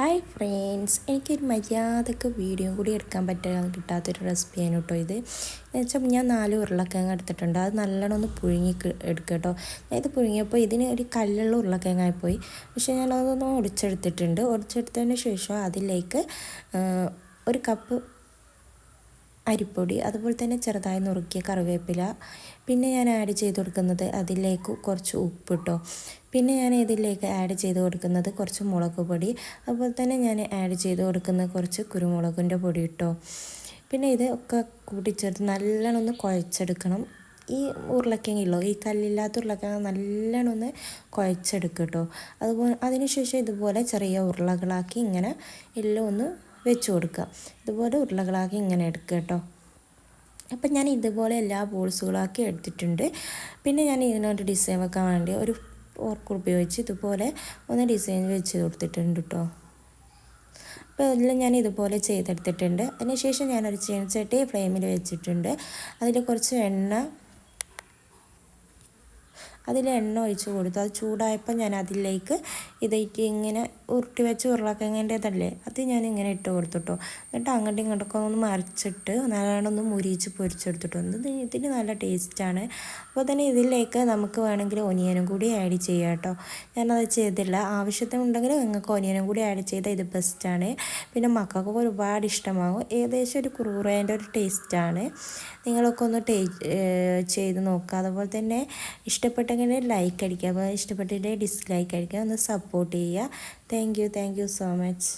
Hi friends എനിക്കൊരു മര്യാദയ്ക്ക് video കൂടി എടുക്കാൻ പറ്റാൻ കിട്ടാത്തൊരു റെസിപ്പിയാണ് കേട്ടോ ഇത്. എന്ന് വെച്ചാൽ ഞാൻ നാല് ഉരുളക്കിഴങ്ങ് എടുത്തിട്ടുണ്ട്. അത് നല്ലോണം ഒന്ന് പുഴുങ്ങി എടുക്കുക കേട്ടോ ഞാൻ ഇത് പുഴുങ്ങിയപ്പോൾ ഇതിന് ഒരു കല്ലുള്ള ഉരുളക്കിഴങ്ങായിപ്പോയി പക്ഷേ ഞാൻ അതൊന്ന് ഒടിച്ചെടുത്തിട്ടുണ്ട്. ഒടിച്ചെടുത്തതിന് ശേഷം അതിലേക്ക് ഒരു കപ്പ് അരിപ്പൊടി അതുപോലെ തന്നെ ചെറുതായി നുറുക്കിയ കറിവേപ്പില. പിന്നെ ഞാൻ ആഡ് ചെയ്ത് കൊടുക്കുന്നത് അതിലേക്ക് കുറച്ച് ഉപ്പ് ഇട്ടോ പിന്നെ ഞാൻ ഇതിലേക്ക് ആഡ് ചെയ്ത് കൊടുക്കുന്നത് കുറച്ച് മുളക് പൊടി. അതുപോലെ തന്നെ ഞാൻ ആഡ് ചെയ്ത് കൊടുക്കുന്ന കുറച്ച് കുരുമുളകിന്റെ പൊടി ഇട്ടോ. പിന്നെ ഇത് ഒക്കെ കൂട്ടിച്ചേർത്ത് നല്ലോണം ഒന്ന് കുഴച്ചെടുക്കണം. ഈ ഉരുളക്കിഴങ്ങില്ലോ ഈ കല്ലില്ലാത്ത ഉരുളക്കിഴങ്ങ് നല്ലോണം ഒന്ന് കുഴച്ചെടുക്കും കേട്ടോ അതുപോലെ അതിനുശേഷം ഇതുപോലെ ചെറിയ ഉരുളകളാക്കി ഇങ്ങനെ എല്ലാം ഒന്ന് വെച്ച് കൊടുക്കുക. ഇതുപോലെ ഉരുളകളാക്കി ഇങ്ങനെ എടുക്കുക കേട്ടോ. അപ്പം ഞാൻ ഇതുപോലെ എല്ലാ ബോൾസുകളാക്കി എടുത്തിട്ടുണ്ട്. പിന്നെ ഞാൻ ഇതിനൊരു ഡിസൈൻ വെക്കാൻ വേണ്ടി ഒരു ഓർക്ക് ഉപയോഗിച്ച് ഇതുപോലെ ഒന്ന് ഡിസൈൻ വെച്ച് കൊടുത്തിട്ടുണ്ട് കേട്ടോ. അപ്പോൾ എല്ലാം ഞാൻ ഇതുപോലെ ചെയ്തെടുത്തിട്ടുണ്ട്. അതിനുശേഷം ഞാനൊരു ചീനച്ചട്ടി ഫ്ലെയിമിൽ വെച്ചിട്ടുണ്ട്. അതിൽ കുറച്ച് എണ്ണ അതിൽ എണ്ണ ഒഴിച്ച് കൊടുത്തു. അത് ചൂടായപ്പോൾ ഞാൻ അതിലേക്ക് ഇതായിട്ട് ഇങ്ങനെ ഉരുട്ടി വെച്ച് ഉരുളക്കിഴങ്ങിന്റെതല്ലേ അത് ഞാൻ ഇങ്ങനെ ഇട്ട് കൊടുത്തിട്ടോ. എന്നിട്ട് അങ്ങോട്ടും ഇങ്ങോട്ടൊക്കെ ഒന്ന് മറിച്ചിട്ട് നല്ലോണം ഒന്ന് മുരിച്ച് പൊരിച്ചെടുത്തിട്ടോ. ഇത് ഇതിന് നല്ല ടേസ്റ്റാണ് അപ്പോൾ തന്നെ ഇതിലേക്ക് നമുക്ക് വേണമെങ്കിൽ ഒനിയനും കൂടി ആഡ് ചെയ്യാം കേട്ടോ. ഞാനത് ചെയ്തില്ല. ആവശ്യത്തിനുണ്ടെങ്കിൽ നിങ്ങൾക്ക് ഒനിയനും കൂടി ആഡ് ചെയ്താൽ ഇത് ബെസ്റ്റാണ് പിന്നെ മക്കൾക്കൊക്കെ ഒരുപാട് ഇഷ്ടമാകും. ഏകദേശം ഒരു കുറുകുറേന്റെ ഒരു ടേസ്റ്റാണ് നിങ്ങളൊക്കെ ഒന്ന് ടേ ചെയ്ത് നോക്കുക അതുപോലെ തന്നെ ഇഷ്ടപ്പെട്ടെങ്കിൽ ലൈക്ക് അടിക്കുക. അപ്പോൾ ഇഷ്ടപ്പെട്ടിട്ട് ഡിസ്ലൈക്ക് അടിക്കുക. ഒന്ന് സപ്പോർട്ട് ചെയ്യുക. Thank you thank you so much